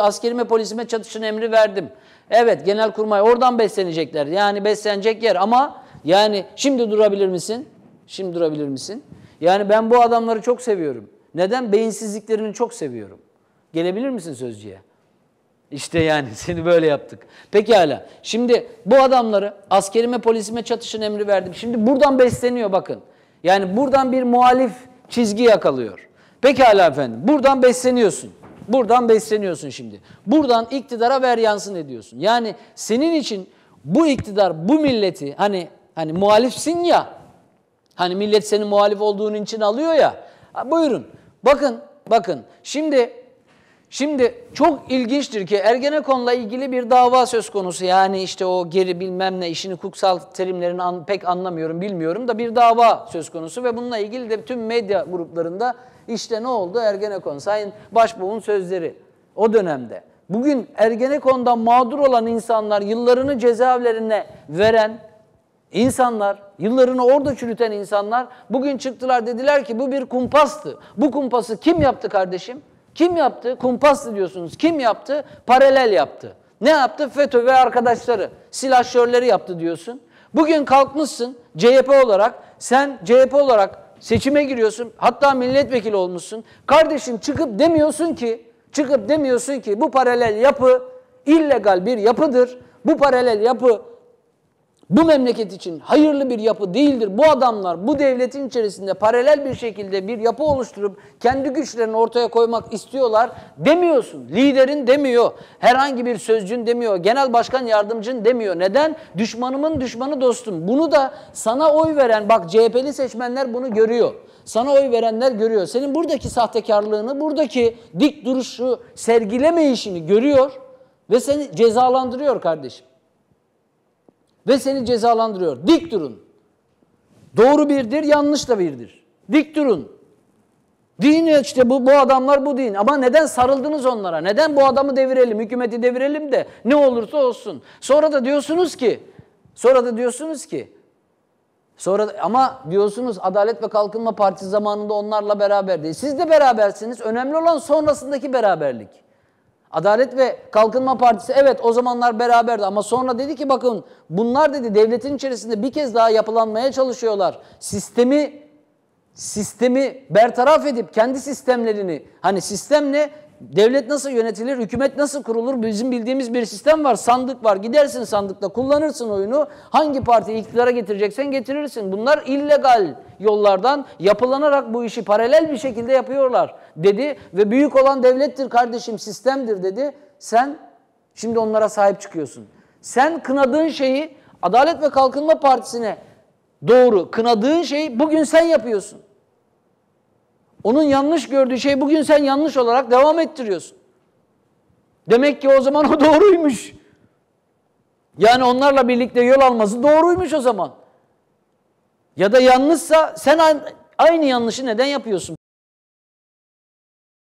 Askerime polisime çatışın emri verdim. Evet genelkurmay oradan beslenecekler. Yani beslenecek yer ama yani şimdi durabilir misin? Şimdi durabilir misin? Yani ben bu adamları çok seviyorum. Neden? Beyinsizliklerini çok seviyorum. Gelebilir misin sözcüye? İşte yani seni böyle yaptık. Pekala. Şimdi bu adamları askerime polisime çatışın emri verdim. Şimdi buradan besleniyor bakın. Yani buradan bir muhalif çizgi yakalıyor. Pekala efendim. Buradan besleniyorsun. Buradan besleniyorsun şimdi. Buradan iktidara ver yansın ediyorsun. Yani senin için bu iktidar bu milleti hani hani muhalifsin ya. Hani millet senin muhalif olduğun için alıyor ya. Buyurun. Bakın bakın. Şimdi Şimdi çok ilginçtir ki Ergenekon'la ilgili bir dava söz konusu. Yani işte o geri bilmem ne işini hukuksal terimlerini an, pek anlamıyorum bilmiyorum da bir dava söz konusu ve bununla ilgili de tüm medya gruplarında işte ne oldu Ergenekon Sayın Başbuğ'un sözleri o dönemde. Bugün Ergenekon'dan mağdur olan insanlar yıllarını cezaevlerine veren insanlar, yıllarını orada çürüten insanlar bugün çıktılar dediler ki bu bir kumpastı. Bu kumpası kim yaptı kardeşim? Kim yaptı? Kumpas diyorsunuz. Kim yaptı? Paralel yaptı. Ne yaptı? FETÖ ve arkadaşları, silahşörleri yaptı diyorsun. Bugün kalkmışsın CHP olarak, sen CHP olarak seçime giriyorsun. Hatta milletvekili olmuşsun. Kardeşim çıkıp demiyorsun ki, çıkıp demiyorsun ki bu paralel yapı illegal bir yapıdır. Bu paralel yapı bu memleket için hayırlı bir yapı değildir. Bu adamlar bu devletin içerisinde paralel bir şekilde bir yapı oluşturup kendi güçlerini ortaya koymak istiyorlar demiyorsun. Liderin demiyor. Herhangi bir sözcün demiyor. Genel başkan yardımcın demiyor. Neden? Düşmanımın düşmanı dostum. Bunu da sana oy veren bak CHP'li seçmenler bunu görüyor. Sana oy verenler görüyor. Senin buradaki sahtekarlığını, buradaki dik duruşu sergileme işini görüyor ve seni cezalandırıyor kardeşim ve seni cezalandırıyor. Dik durun. Doğru birdir, yanlış da birdir. Dik durun. Din işte bu, bu adamlar bu din. Ama neden sarıldınız onlara? Neden bu adamı devirelim, hükümeti devirelim de ne olursa olsun. Sonra da diyorsunuz ki, sonra da diyorsunuz ki, sonra ama diyorsunuz Adalet ve Kalkınma Partisi zamanında onlarla beraber değil. Siz de berabersiniz. Önemli olan sonrasındaki beraberlik. Adalet ve Kalkınma Partisi evet o zamanlar beraberdi ama sonra dedi ki bakın bunlar dedi devletin içerisinde bir kez daha yapılanmaya çalışıyorlar. Sistemi sistemi bertaraf edip kendi sistemlerini hani sistem ne? Devlet nasıl yönetilir, hükümet nasıl kurulur? Bizim bildiğimiz bir sistem var. Sandık var. Gidersin sandıkta kullanırsın oyunu. Hangi partiyi iktidara getireceksen getirirsin. Bunlar illegal yollardan yapılanarak bu işi paralel bir şekilde yapıyorlar dedi. Ve büyük olan devlettir kardeşim, sistemdir dedi. Sen şimdi onlara sahip çıkıyorsun. Sen kınadığın şeyi Adalet ve Kalkınma Partisi'ne doğru kınadığın şeyi bugün sen yapıyorsun. Onun yanlış gördüğü şey bugün sen yanlış olarak devam ettiriyorsun. Demek ki o zaman o doğruymuş. Yani onlarla birlikte yol alması doğruymuş o zaman. Ya da yanlışsa sen aynı yanlışı neden yapıyorsun?